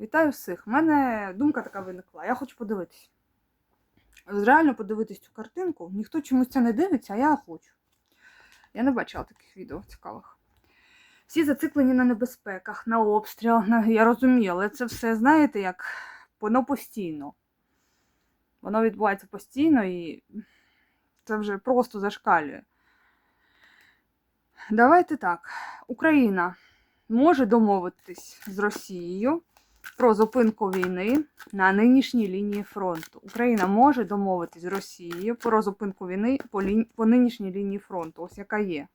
Вітаю всіх. У мене думка така виникла. Я хочу подивитись. Реально подивитись цю картинку. Ніхто чомусь це не дивиться, а я хочу. Я не бачила таких відео цікавих. Всі зациклені на небезпеках, на обстрілах. На... Я розумію, але це все, знаєте, як воно постійно. Воно відбувається постійно і це вже просто зашкалює. Давайте так. Україна може домовитись з Росією про зупинку війни на нинішній лінії фронту. Україна може домовитись з Росією про зупинку війни по, лі... по нинішній лінії фронту. Ось яка є.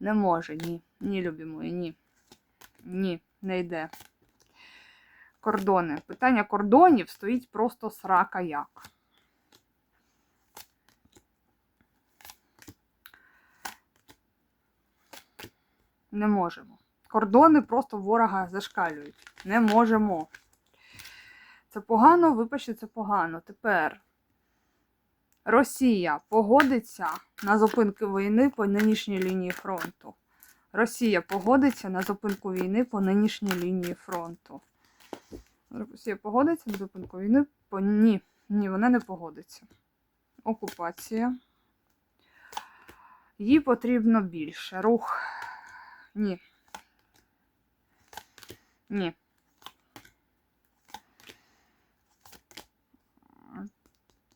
Не може, ні. Ні, любі мої, ні. Ні, не йде. Кордони. Питання кордонів стоїть просто срака як. Не можемо. Кордони просто ворога зашкалюють. Не можемо. Це погано, вибачте, це погано. Тепер Росія погодиться на зупинку війни по нинішній лінії фронту. Росія погодиться на зупинку війни по нинішній лінії фронту. Росія погодиться на зупинку війни по ні. Ні, вона не погодиться. Окупація. Їй потрібно більше. Рух. Ні. Ні.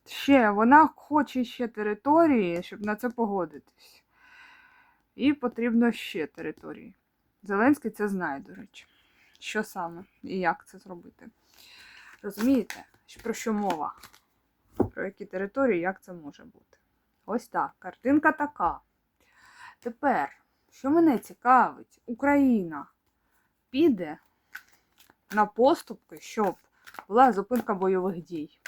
Ще вона хоче ще території, щоб на це погодитись. І потрібно ще території. Зеленський це знає, до речі. Що саме і як це зробити. Розумієте, про що мова? Про які території, як це може бути? Ось так. Картинка така. Тепер, що мене цікавить, Україна піде на поступки, щоб була зупинка бойових дій.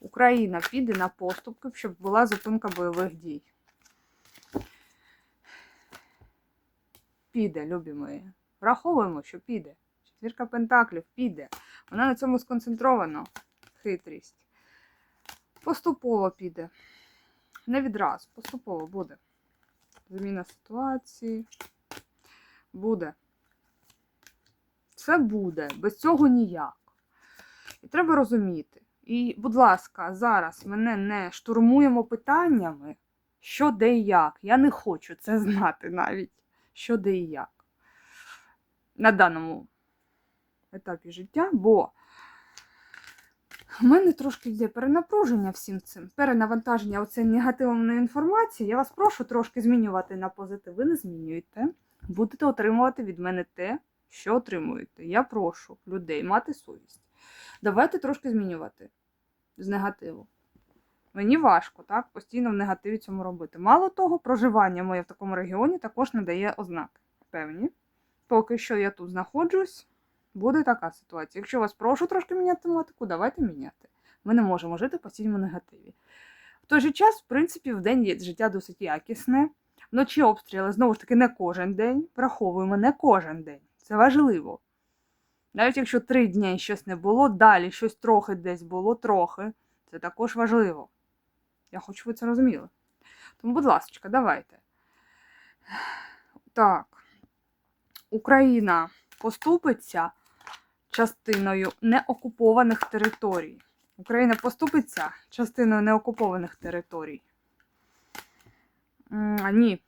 Україна піде на поступки, щоб була зупинка бойових дій. Піде, любі мої. Враховуємо, що піде. Четвірка Пентаклів піде. Вона на цьому сконцентрована. Хитрість. Поступово піде. Не відразу, поступово буде. Зміна ситуації. Буде. Це буде. Без цього ніяк. І треба розуміти. І, будь ласка, зараз мене не штурмуємо питаннями, що де і як. Я не хочу це знати навіть, що де і як. На даному етапі життя, бо в мене трошки йде перенапруження всім цим, перенавантаження оцеї негативної інформації. Я вас прошу трошки змінювати на позитив. Ви не змінюєте. Будете отримувати від мене те, що отримуєте. Я прошу людей мати совість. Давайте трошки змінювати з негативу. Мені важко, так, постійно в негативі цьому робити. Мало того, проживання моє в такому регіоні також не дає ознак. Певні. Поки що я тут знаходжусь, буде така ситуація. Якщо вас прошу трошки міняти тематику, давайте міняти. Ми не можемо жити в постійному негативі. В той же час, в принципі, в день є життя досить якісне. Вночі обстріли, знову ж таки, не кожен день. Враховуємо не кожен день. Це важливо. Навіть якщо три дні щось не було, далі щось трохи десь було, трохи. Це також важливо. Я хочу, ви це розуміли. Тому, будь ласка, давайте. Так. Україна поступиться частиною неокупованих територій. Україна поступиться частиною неокупованих територій. М, Ні.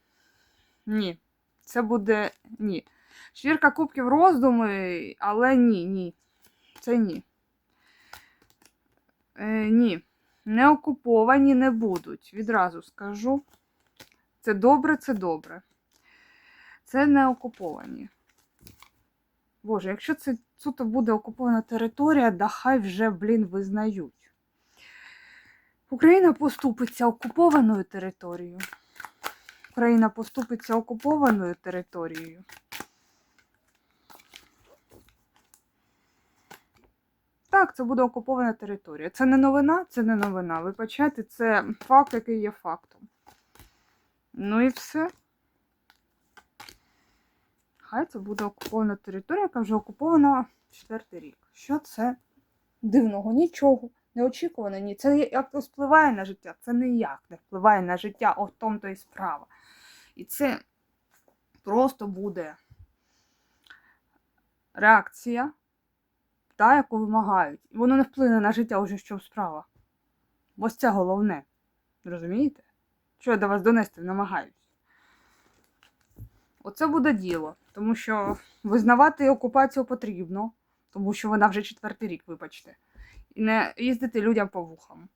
Ні. Це буде ні. Четвірка кубків роздуми, але ні, ні. Це ні. Е, ні. Не окуповані не будуть. Відразу скажу. Це добре, це добре. Це не окуповані. Боже, якщо це суто буде окупована територія, да хай вже, блін, визнають. Україна поступиться окупованою територією. Україна поступиться окупованою територією. Так, це буде окупована територія. Це не новина, це не новина. Вибачайте, це факт, який є фактом. Ну і все. Хай це буде окупована територія, яка вже окупована четвертий рік. Що це дивного? Нічого. Неочікувано, ні. Це якось впливає на життя. Це ніяк не впливає на життя, от в тому то і справа. І це просто буде реакція та, яку вимагають. І воно не вплине на життя уже що справа. Ось це головне. Розумієте? Що я до вас донести намагаюсь. Оце буде діло. Тому що визнавати окупацію потрібно, тому що вона вже четвертий рік, вибачте. І не їздити людям по вухам.